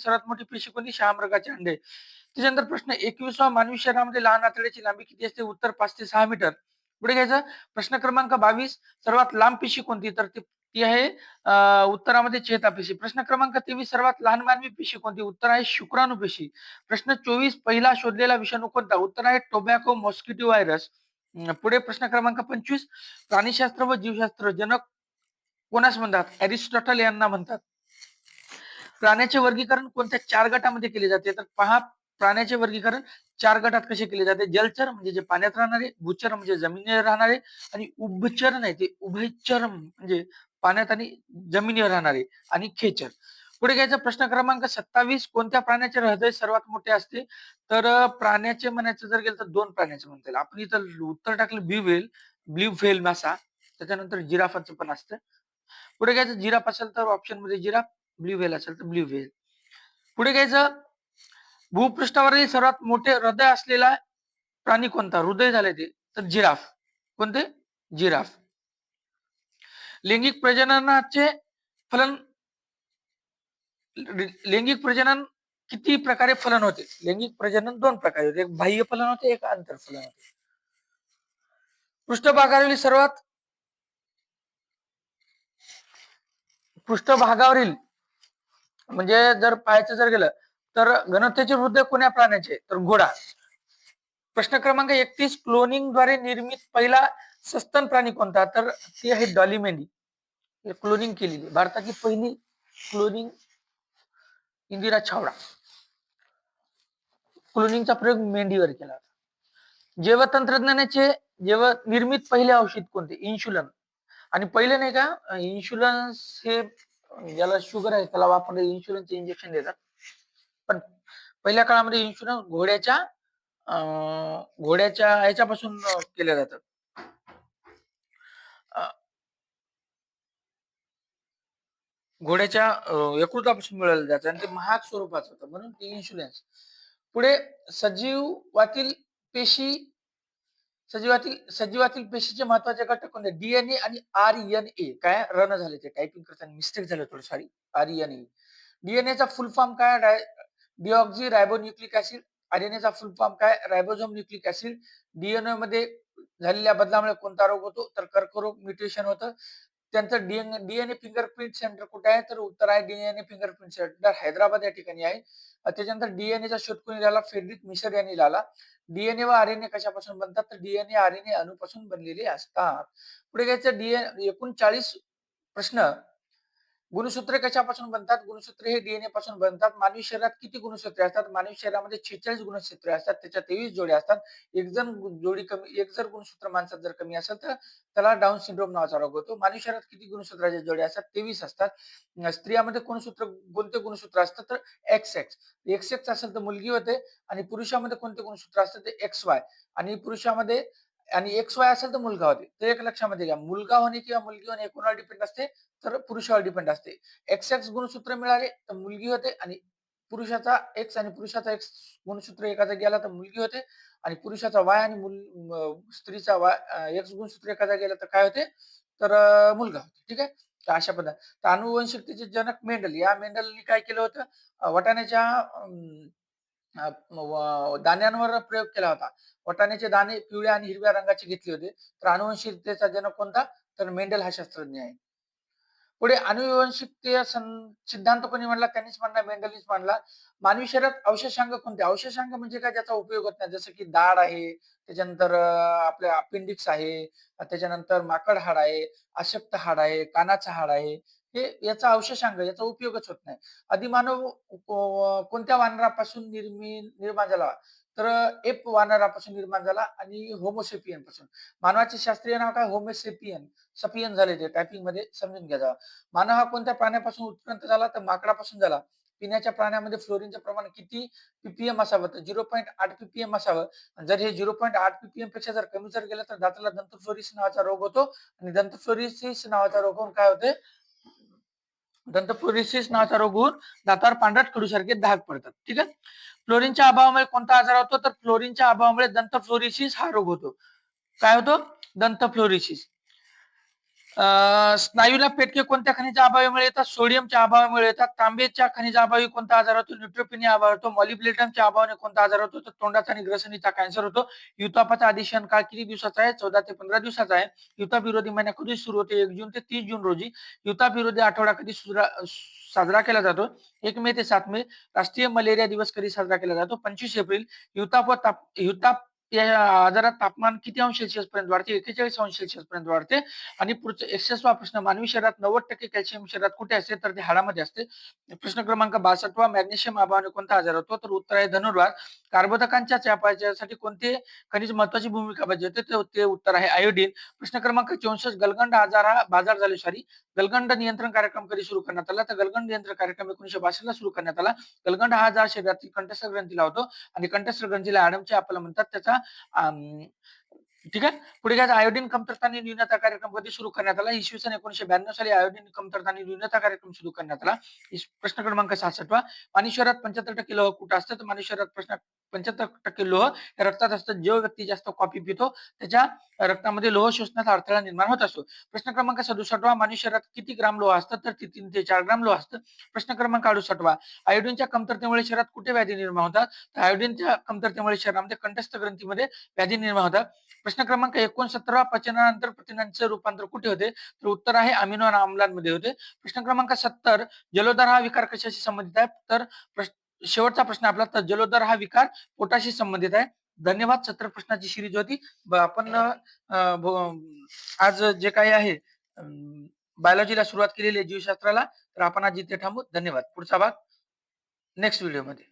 सर्वात मोठी पेशी कोणती शहामृगाचे अंडे. त्याच्यानंतर प्रश्न एकवीसवा मानवी शरीरामध्ये लहान आतड्याची लांबी किती असते? उत्तर पाच ते सहा मीटर. पुढे घ्यायचं. प्रश्न क्रमांक बावीस सर्वात लांब पेशी कोणती? तर ती आहे उत्तरामध्ये उत्तरामध्ये चेतापेशी प्रश्न क्रमांक तेवीस सर्वात लहान मानवी पेशी कोणती? उत्तर आहे शुक्राणू पेशी. प्रश्न चोवीस पहिला शोधलेला विषाणू कोणता? उत्तर आहे टोबॅको मॉस्किटो व्हायरस. पुढे प्रश्न क्रमांक पंचवीस प्राणीशास्त्र व जीवशास्त्र जनक कोणास म्हणतात? अरिस्टॉटल यांना म्हणतात. प्राण्याचे वर्गीकरण कोणत्या चार गटामध्ये केले जाते? तर पहा प्राण्याचे वर्गीकरण चार गटात कसे केले जाते? जलचर म्हणजे जे पाण्यात राहणारे भूचर म्हणजे जमिनीवर राहणारे आणि उभचर नाही ते उभयचर म्हणजे पाण्यात आणि जमिनीवर राहणारे आणि खेचर. पुढे घ्यायचा प्रश्न क्रमांक सत्तावीस. कोणत्या प्राण्याचे हृदय सर्वात मोठे असते? तर प्राण्याचे म्हणायचं जर गेलं तर दोन प्राण्याचे म्हणता येईल. आपण इथं उत्तर टाकलं ब्ल्यू ब्ल्यू व्हेल मासा त्याच्यानंतर जिराफाचं पण असतं. पुढे घ्यायचं जिराफ असेल तर ऑप्शनमध्ये जिराफ. ब्ल्यू व्हेल असेल तर ब्ल्यू व्हेल. पुढे घ्यायचं. भूपृष्ठावरील सर्वात मोठे हृदय असलेला प्राणी कोणता? हृदय झाले ते. तर जिराफ. कोणते? जिराफ. लैंगिक प्रजननाचे फलन लैंगिक प्रजनन किती प्रकारे फलन होते? लैंगिक प्रजनन दोन प्रकारे होते. एक बाह्य फलन होते एक आंतर फलन होते. पृष्ठभागावरील सर्वात पृष्ठभागावरील म्हणजे जर पाहायचं जर गेलं तर घनतेचे हृदय कोण्या प्राण्याचे? तर घोडा. प्रश्न क्रमांक एकतीस क्लोनिंगद्वारे निर्मित पहिला सस्तन प्राणी कोणता? तर ती आहे डॉली मेंढी. क्लोनिंग केलेली भारताची पहिली क्लोनिंग इंदिरा छावडा. क्लोनिंगचा प्रयोग मेंढीवर केला होता. जैव तंत्रज्ञानाचे जैव निर्मित पहिले औषध कोणते? इन्शुलन. आणि पहिले नाही का इन्शुलन्स हे म्हणजे ज्याला शुगर आहे त्याला वापरले इन्शुरन्सचे इंजेक्शन देतात. पण पहिल्या काळामध्ये इन्शुलन्स घोड्याच्या घोड्याच्या ह्याच्यापासून केल्या जातात. घोड्याच्या यकृतापासून मिळवलं जातं आणि ते महाग स्वरूपाचं होतं म्हणून ते इन्शुलन्स पुढे सजीवातील पेशी सजीवातील सजीवातील पेशीचे महत्त्वाचे घटक कोणते? डीएनए आणि आर एन ए काय? रन झाले ते. टायपिंग करताना मिस्टेक झालं थोडं सॉरी आर एन ए डीएनएचा फुल फॉर्म काय डिऑक्झी रायबोन्यूक्लिक ऍसिड आरएनएचा फुल फॉर्म काय? रायबोझोम न्यूक्लिक ऍसिड डीएनए मध्ये झालेल्या बदलामुळे कोणता रोग होतो? तर कर्करोग म्युटेशन होतं. त्यांचं डीएनए डीएनए फिंगरप्रिंट सेंटर कुठे आहे? तर उत्तर आहे डीएनए फिंगरप्रिंट सेंटर हैदराबाद या ठिकाणी आहे. त्याच्यानंतर डीएनएचा शोध कोणी झाला फेडरिक मिसर यांनी लावला. डीएनए व आरएनए कशापासून बनतात? तर डीएनए आरएनए अणुपासून बनलेले असतात. पुढे घ्यायचं डीएनए एकूण चाळीस प्रश्न गुणसूत्रे कशापासून बनतात? गुणसूत्रे हे डीएनए पासून बनतात. मानवी शरीरात किती गुणसूत्रे असतात? मानवी शरीरामध्ये छेचाळीस गुणसूत्रे असतात. त्याच्या तेवीस जोड्या असतात. एक जण जोडी कमी एक जर गुणसूत्र माणसात जर कमी असेल तर त्याला डाऊन सिंड्रोम नावाचा रोग होतो. मानवी शरीरात किती गुणसूत्राच्या जोड्या असतात? तेवीस असतात. स्त्रियामध्ये गुणसूत्र कोणते गुणसूत्र असतात तर एक्स एक्स एक्स एक्स असेल तर मुलगी होते आणि पुरुषामध्ये कोणते गुणसूत्र असतात ते एक्स वाय आणि पुरुषामध्ये आणि एक्स वाय असेल तर मुलगा होते. तर एक लक्षामध्ये घ्या. मुलगा होणे किंवा मुलगी होणे हे कोणावर डिपेंड असते? तर पुरुषावर डिपेंड असते. एक्स एक्स गुणसूत्र मिळाले तर मुलगी होते आणि पुरुषाचा एक्स आणि पुरुषाचा एक्स गुणसूत्र एका गेला तर मुलगी होते आणि पुरुषाचा वाय आणि मुल स्त्रीचा वाय एक्स गुणसूत्र एका गेला तर काय होते? तर मुलगा होते. ठीक आहे? तर अशा पद्धत. तर अनुवंशिकतेचे जनक मेंडल. या मेंडलनी काय केलं होतं? वाटाण्याच्या व- दाण्यांवर प्रयोग केला होता. वाटाण्याचे दाणे पिवळ्या आणि हिरव्या रंगाचे घेतले होते. तर अनुवंशिकतेचा जनक कोणता? तर मेंडल हा शास्त्रज्ञ आहे. पुढे अनुवंशिकते सिद्धांत कोणी मांडला? त्यांनीच मांडला मेंडलीच मांडला. मानवी शरीरात अवशेषांग कोणते? अवशेषांग म्हणजे काय? ज्याचा उपयोग होत नाही. जसं की दाढ आहे त्याच्यानंतर अं, आपल्या अपेंडिक्स आहे त्याच्यानंतर माकड हाड आहे अशक्त हाड आहे कानाचं हाड आहे हे याचा अवशेषांग याचा उपयोगच होत नाही. आदिमानव मानव कोणत्या वानरापासून निर्मी निर्माण झाला? तर एप वानरापासून निर्माण झाला आणि होमोसेपियनपासून. मानवाचे शास्त्रीय नाव काय? होमोसेपियन सपियन झाले ते. टायपिंगमध्ये समजून घ्या मानव हा कोणत्या प्राण्यापासून उत्पन्न झाला? तर माकडापासून झाला. पिण्याच्या प्राण्यामध्ये फ्लोरीनचं प्रमाण किती पीपीएम असावं? तर झिरो पॉईंट आठ पीपीएम असावं. आणि जर हे झिरो पॉईंट आठ पीपीएमपेक्षा जर कमी जर गेलं तर दाताला दंतफ्लोरिस नावाचा रोग होतो. आणि दंतफ्लोरिसिस नावाचा रोग होऊन काय होते? दंतफ्लोरिसिस नावाचा रोग होऊन दातावर पांढरट खडूसारखे डाग पडतात. ठीक आहे? फ्लोरिनच्या अभावामुळे कोणता आजार होतो? तर फ्लोरिनच्या अभावामुळे दंतफ्लोरिसिस हा रोग होतो. काय होतो? दंत फ्लोरिसिस. स्नायूला पेटके कोणत्या खनिजा अभावामुळे येतात सोडियमच्या अभावामुळे येतात तांबेच्या खनिजा अभावी कोणता आजार होतो? न्यूट्रोपिनिया अभाव होतो. मॉलिब्लेटमच्या अभावाने कोणता आजार होतो? तर तोंडाचा आणि ग्रसनीचा कॅन्सर होतो. युतापाचा अधिशन काळ किती दिवसाचा आहे? चौदा ते पंधरा दिवसाचा आहे. युताप विरोधी महिना कधी सुरू होते? एक जून ते तीस जून रोजी. युताप विरोधी आठवडा कधी सुरा- साजरा केला जातो? एक मे ते सात मे. राष्ट्रीय मलेरिया दिवस कधी साजरा केला जातो? पंचवीस एप्रिल. युताप व ताप युताप या आजारात तापमान किती अंश सेल्सिअस पर्यंत वाढते? एकेचाळीस अंश सेल्सिअस पर्यंत वाढते. आणि पुढचा एक्सेसवा प्रश्न मानवी शरीरात नव्वद टक्के कॅल्शियम शरीरात कुठे असते? तर ते हाडामध्ये असते. प्रश्न क्रमांक बासष्टवा मॅग्नेशियम अभावाने कोणता आजार होतो? तर उत्तर आहे धनुर्वाद. कार्बोदकांच्या चयापचयासाठी कोणते खनिज महत्वाची भूमिका बजावते? ते- ते उत्तर आहे आयोडीन प्रश्न क्रमांक चौसष्ट गलगंड आजार हा बाजार झाले सॉरी गलगंड नियंत्रण कार्यक्रम कधी सुरू करण्यात आला? तर गलगंड नियंत्रण कार्यक्रम एकोणीशे बासष्ट ला सुरू करण्यात आला. गलगंड हा आजार शरीरातील कंठस्थ ग्रंथीला होतो. आणि कंठस्थ ग्रंथीला ॲडमचे आपल्याला म्हणतात. त्याचा अं, ठीक आहे? पुढे घ्यायचं आयोडीन कमतरता आणि न्यूनता कार्यक्रम कधी सुरू करण्यात आला? इसवी सन एकोणीशे ब्याण्णव साली आयोडीन कमतरता आणि न्यूनता कार्यक्रम सुरू करण्यात आला. प्रश्न क्रमांक सहासष्टवा मानवी शरीरात पंच्याहत्तर टक्के लोह कुठं असतं? तर मानेश्वरात प्रश्न पंच्याहत्तर टक्के लोह हे रक्तात असतं. जो व्यक्ती जास्त कॉफी पितो त्याच्या रक्तामध्ये लोह शोषणात अडथळा निर्माण होत असतो. प्रश्न क्रमांक सदुसष्टवा मानेश्वरात शरीरात किती ग्राम लोह असतं? तर ते तीन ते चार ग्राम लोह असतं. प्रश्न क्रमांक अडुसष्टवा आयोडीनच्या कमतरतेमुळे शरीरात कुठे व्याधी निर्माण होतात? तर आयोडीनच्या कमतरतेमुळे शरीरामध्ये कंठस्थ ग्रंथीमध्ये व्याधी निर्माण होतात. प्रश्न क्रमांक एकोणसत्तरा पचनानंतर प्रथिनांचे रूपांतर कुठे होते? तर उत्तर आहे अमिनो आम्लांमध्ये होते. प्रश्न क्रमांक सत्तर जलोदर हा विकार कशाशी संबंधित आहे? तर शेवटचा प्रश्न आपला तर जलोदर हा विकार पोटाशी संबंधित आहे. धन्यवाद सत्र प्रश्नाची सिरीज होती. आपण आज जे काही आहे बायोलॉजीला सुरुवात केलेली आहे जीवशास्त्राला तर आपण आज इथे थांबू. धन्यवाद. पुढचा भाग नेक्स्ट व्हिडिओमध्ये.